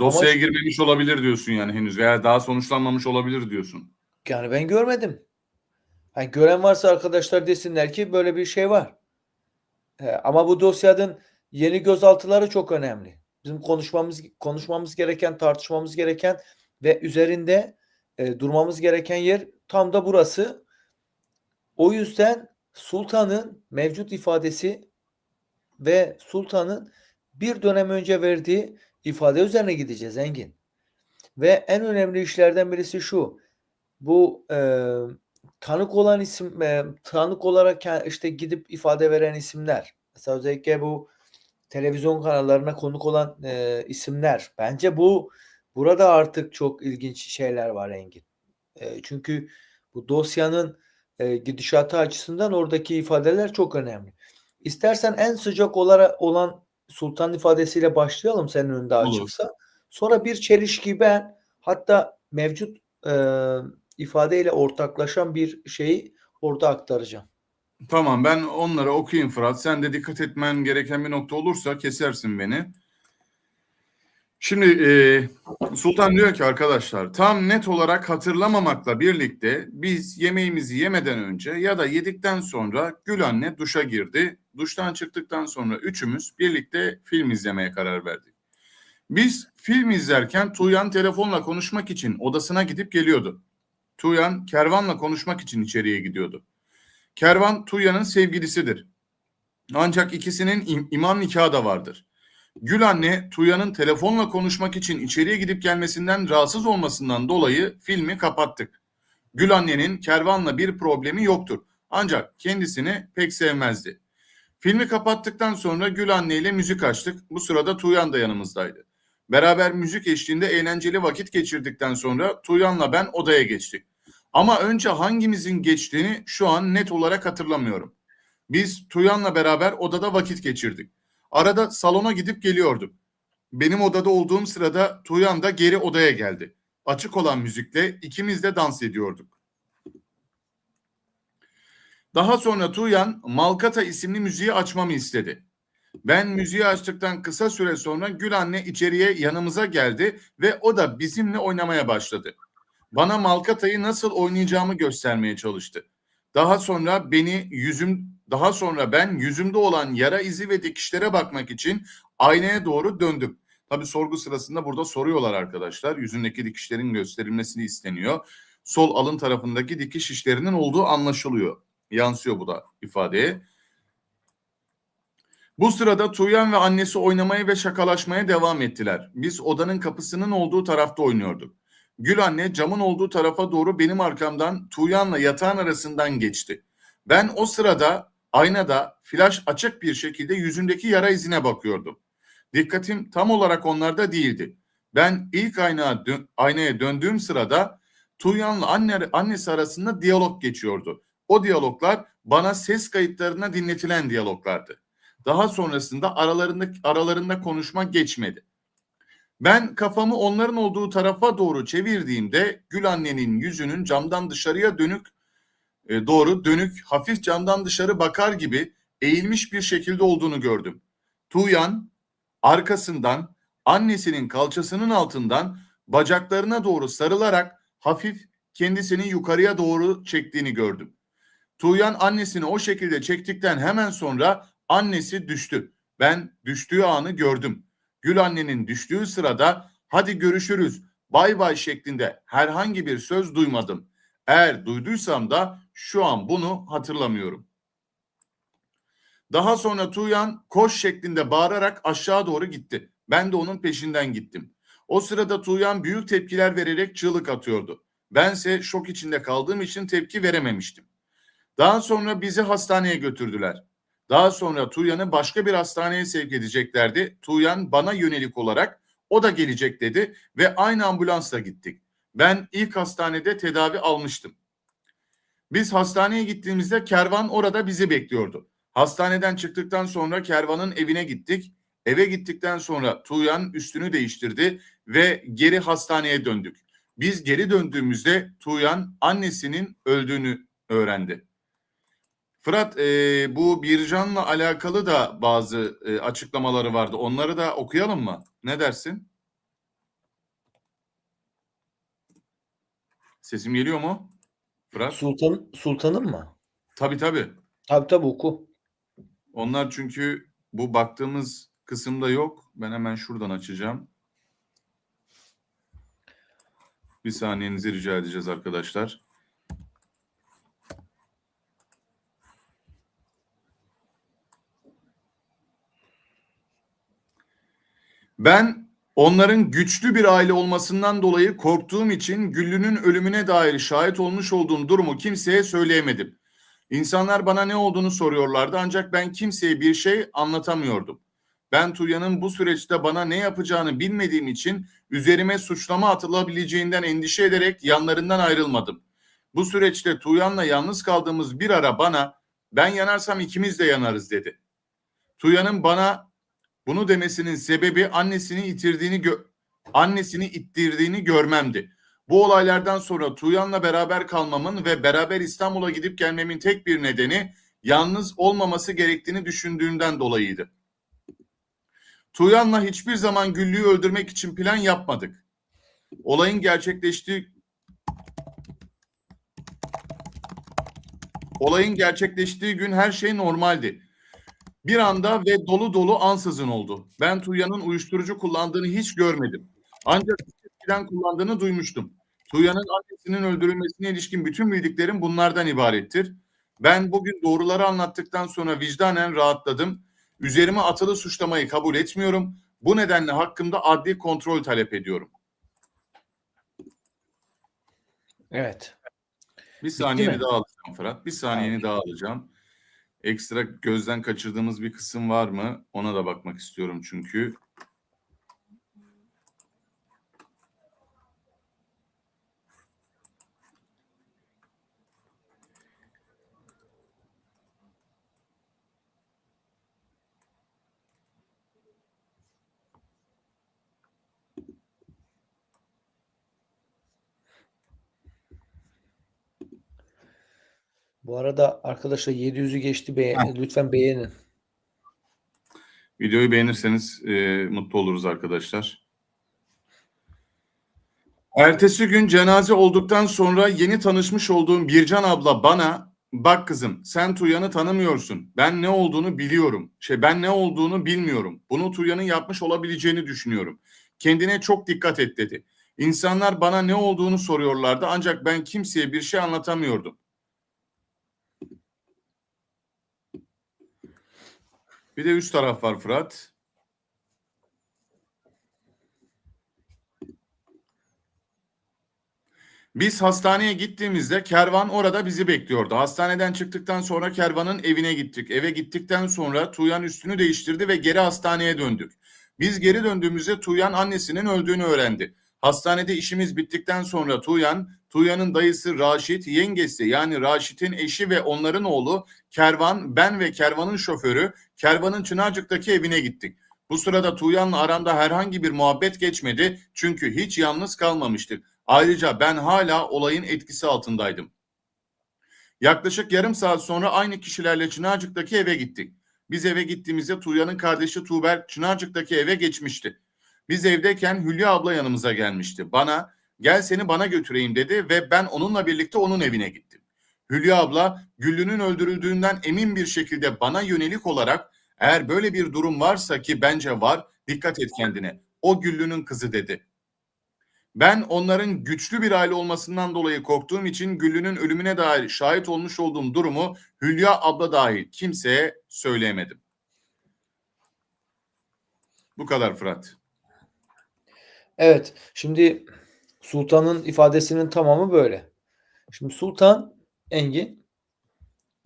Dosyaya Ama- girmemiş olabilir diyorsun yani henüz veya daha sonuçlanmamış olabilir diyorsun. Yani ben görmedim. Yani gören varsa arkadaşlar desinler ki böyle bir şey var. Ama bu dosyanın yeni gözaltıları çok önemli. Bizim konuşmamız konuşmamız gereken, tartışmamız gereken ve üzerinde e, durmamız gereken yer tam da burası. O yüzden sultanın mevcut ifadesi ve sultanın bir dönem önce verdiği ifade üzerine gideceğiz Engin. Ve en önemli işlerden birisi şu. Bu e, tanık olan isim e, tanık olarak işte gidip ifade veren isimler. Mesela özellikle bu televizyon kanallarına konuk olan e, isimler. Bence bu burada artık çok ilginç şeyler var Engin. E, çünkü bu dosyanın e, gidişatı açısından oradaki ifadeler çok önemli. İstersen en sıcak olarak olan Sultan ifadesiyle başlayalım senin önünde Olur. açıksa. Sonra bir çelişki ben hatta mevcut e, ifadeyle ortaklaşan bir şeyi orada aktaracağım. Tamam ben onları okuyayım Fırat. Sen de dikkat etmen gereken bir nokta olursa kesersin beni. Şimdi e, Sultan diyor ki arkadaşlar tam net olarak hatırlamamakla birlikte biz yemeğimizi yemeden önce ya da yedikten sonra Gül anne duşa girdi. Duştan çıktıktan sonra üçümüz birlikte film izlemeye karar verdik. Biz film izlerken Tuğyan telefonla konuşmak için odasına gidip geliyordu. Tuğyan kervanla konuşmak için içeriye gidiyordu. Kervan Tuğyan'ın sevgilisidir. Ancak ikisinin im- imam nikahı da vardır. Gül anne Tuğyan'ın telefonla konuşmak için içeriye gidip gelmesinden rahatsız olmasından dolayı filmi kapattık. Gül annenin kervanla bir problemi yoktur. Ancak kendisini pek sevmezdi. Filmi kapattıktan sonra Gül anne ile müzik açtık. Bu sırada Tuğyan da yanımızdaydı. Beraber müzik eşliğinde eğlenceli vakit geçirdikten sonra Tuğyan'la ben odaya geçtik. Ama önce hangimizin geçtiğini şu an net olarak hatırlamıyorum. Biz Tuyan'la beraber odada vakit geçirdik. Arada salona gidip geliyorduk. Benim odada olduğum sırada Tuyan da geri odaya geldi. Açık olan müzikle ikimiz de dans ediyorduk. Daha sonra Tuyan Malkata isimli müziği açmamı istedi. Ben müziği açtıktan kısa süre sonra Gül anne içeriye yanımıza geldi ve o da bizimle oynamaya başladı. Bana Malkata'yı nasıl oynayacağımı göstermeye çalıştı. Daha sonra beni yüzüm daha sonra ben yüzümde olan yara izi ve dikişlere bakmak için aynaya doğru döndüm. Tabii sorgu sırasında burada soruyorlar arkadaşlar. Yüzündeki dikişlerin gösterilmesini isteniyor. Sol alın tarafındaki dikiş işlerinin olduğu anlaşılıyor. Yansıyor bu da ifadeye. Bu sırada Tuğyan ve annesi oynamaya ve şakalaşmaya devam ettiler. Biz odanın kapısının olduğu tarafta oynuyorduk. Gül anne camın olduğu tarafa doğru benim arkamdan Tuğyan'la yatağın arasından geçti. Ben o sırada aynada flaş açık bir şekilde yüzümdeki yara izine bakıyordum. Dikkatim tam olarak onlarda değildi. Ben ilk aynaya, dö- aynaya döndüğüm sırada Tuğyan'la anne, annesi arasında diyalog geçiyordu. O diyaloglar bana ses kayıtlarına dinletilen diyaloglardı. Daha sonrasında aralarında aralarında konuşma geçmedi. Ben kafamı onların olduğu tarafa doğru çevirdiğimde Gül annenin yüzünün camdan dışarıya dönük e, doğru dönük hafif camdan dışarı bakar gibi eğilmiş bir şekilde olduğunu gördüm. Tuğyan arkasından annesinin kalçasının altından bacaklarına doğru sarılarak hafif kendisini yukarıya doğru çektiğini gördüm. Tuğyan annesini o şekilde çektikten hemen sonra annesi düştü. Ben düştüğü anı gördüm. Gül annenin düştüğü sırada hadi görüşürüz bay bay şeklinde herhangi bir söz duymadım. Eğer duyduysam da şu an bunu hatırlamıyorum. Daha sonra Tuğyan koş şeklinde bağırarak aşağı doğru gitti. Ben de onun peşinden gittim. O sırada Tuğyan büyük tepkiler vererek çığlık atıyordu. Bense şok içinde kaldığım için tepki verememiştim. Daha sonra bizi hastaneye götürdüler. Daha sonra Tuğyan'ı başka bir hastaneye sevk edeceklerdi. Tuğyan bana yönelik olarak o da gelecek dedi ve aynı ambulansla gittik. Ben ilk hastanede tedavi almıştım. Biz hastaneye gittiğimizde kervan orada bizi bekliyordu. Hastaneden çıktıktan sonra kervanın evine gittik. Eve gittikten sonra Tuğyan üstünü değiştirdi ve geri hastaneye döndük. Biz geri döndüğümüzde Tuğyan annesinin öldüğünü öğrendi. Fırat e, bu Bircan'la alakalı da bazı e, açıklamaları vardı. Onları da okuyalım mı? Ne dersin? Sesim geliyor mu? Fırat? Sultan, sultanım mı? Tabii tabii. Tabii tabii oku. Onlar çünkü bu baktığımız kısımda yok. Ben hemen şuradan açacağım. Bir saniyenizi rica edeceğiz arkadaşlar. Ben onların güçlü bir aile olmasından dolayı korktuğum için Güllü'nün ölümüne dair şahit olmuş olduğum durumu kimseye söyleyemedim. İnsanlar bana ne olduğunu soruyorlardı ancak ben kimseye bir şey anlatamıyordum. Ben Tuya'nın bu süreçte bana ne yapacağını bilmediğim için üzerime suçlama atılabileceğinden endişe ederek yanlarından ayrılmadım. Bu süreçte Tuyan'la yalnız kaldığımız bir ara bana ben yanarsam ikimiz de yanarız dedi. Tuya'nın bana bunu demesinin sebebi annesini itirdiğini annesini ittirdiğini görmemdi. Bu olaylardan sonra Tuğyan'la beraber kalmamın ve beraber İstanbul'a gidip gelmemin tek bir nedeni yalnız olmaması gerektiğini düşündüğümden dolayıydı. Tuğyan'la hiçbir zaman Güllü'yü öldürmek için plan yapmadık. Olayın gerçekleştiği Olayın gerçekleştiği gün her şey normaldi. Bir anda ve dolu dolu ansızın oldu. Ben Tuğyan'ın uyuşturucu kullandığını hiç görmedim. Ancak eskiden kullandığını duymuştum. Tuğyan'ın annesinin öldürülmesine ilişkin bütün bildiklerim bunlardan ibarettir. Ben bugün doğruları anlattıktan sonra vicdanen rahatladım. Üzerime atılı suçlamayı kabul etmiyorum. Bu nedenle hakkımda adli kontrol talep ediyorum. Evet. Bir saniyeni daha alacağım Fırat. Bir saniyeni daha alacağım. Ekstra gözden kaçırdığımız bir kısım var mı? Ona da bakmak istiyorum çünkü. Bu arada arkadaşlar 700'ü geçti. Beğen- lütfen beğenin. Videoyu beğenirseniz e, mutlu oluruz arkadaşlar. Ertesi gün cenaze olduktan sonra yeni tanışmış olduğum Bircan abla bana bak kızım sen Tuyan'ı tanımıyorsun. Ben ne olduğunu biliyorum. Şey ben ne olduğunu bilmiyorum. Bunu Tuyan'ın yapmış olabileceğini düşünüyorum. Kendine çok dikkat et dedi. İnsanlar bana ne olduğunu soruyorlardı ancak ben kimseye bir şey anlatamıyordum. Bir de üst taraf var Fırat. Biz hastaneye gittiğimizde kervan orada bizi bekliyordu. Hastaneden çıktıktan sonra kervanın evine gittik. Eve gittikten sonra Tuğyan üstünü değiştirdi ve geri hastaneye döndük. Biz geri döndüğümüzde Tuğyan annesinin öldüğünü öğrendi. Hastanede işimiz bittikten sonra Tuğyan, Tuğyan'ın dayısı Raşit, yengesi yani Raşit'in eşi ve onların oğlu Kervan, ben ve Kervan'ın şoförü Kervan'ın Çınarcık'taki evine gittik. Bu sırada Tuğyan'la aramda herhangi bir muhabbet geçmedi çünkü hiç yalnız kalmamıştık. Ayrıca ben hala olayın etkisi altındaydım. Yaklaşık yarım saat sonra aynı kişilerle Çınarcık'taki eve gittik. Biz eve gittiğimizde Tuğyan'ın kardeşi Tuğberk Çınarcık'taki eve geçmişti. Biz evdeyken Hülya abla yanımıza gelmişti. Bana gel seni bana götüreyim dedi ve ben onunla birlikte onun evine gittim. Hülya abla Güllü'nün öldürüldüğünden emin bir şekilde bana yönelik olarak eğer böyle bir durum varsa ki bence var dikkat et kendine. O Güllü'nün kızı dedi. Ben onların güçlü bir aile olmasından dolayı korktuğum için Güllü'nün ölümüne dair şahit olmuş olduğum durumu Hülya abla dahil kimseye söyleyemedim. Bu kadar Fırat. Evet. Şimdi Sultan'ın ifadesinin tamamı böyle. Şimdi Sultan Engin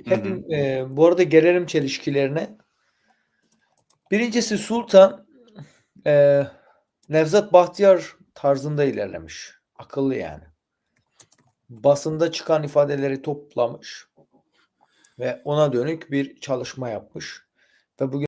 hep Hı hı. e, bu arada gelelim çelişkilerine. Birincisi Sultan e, Nevzat Bahtiyar tarzında ilerlemiş. Akıllı yani. Basında çıkan ifadeleri toplamış ve ona dönük bir çalışma yapmış. Ve bugün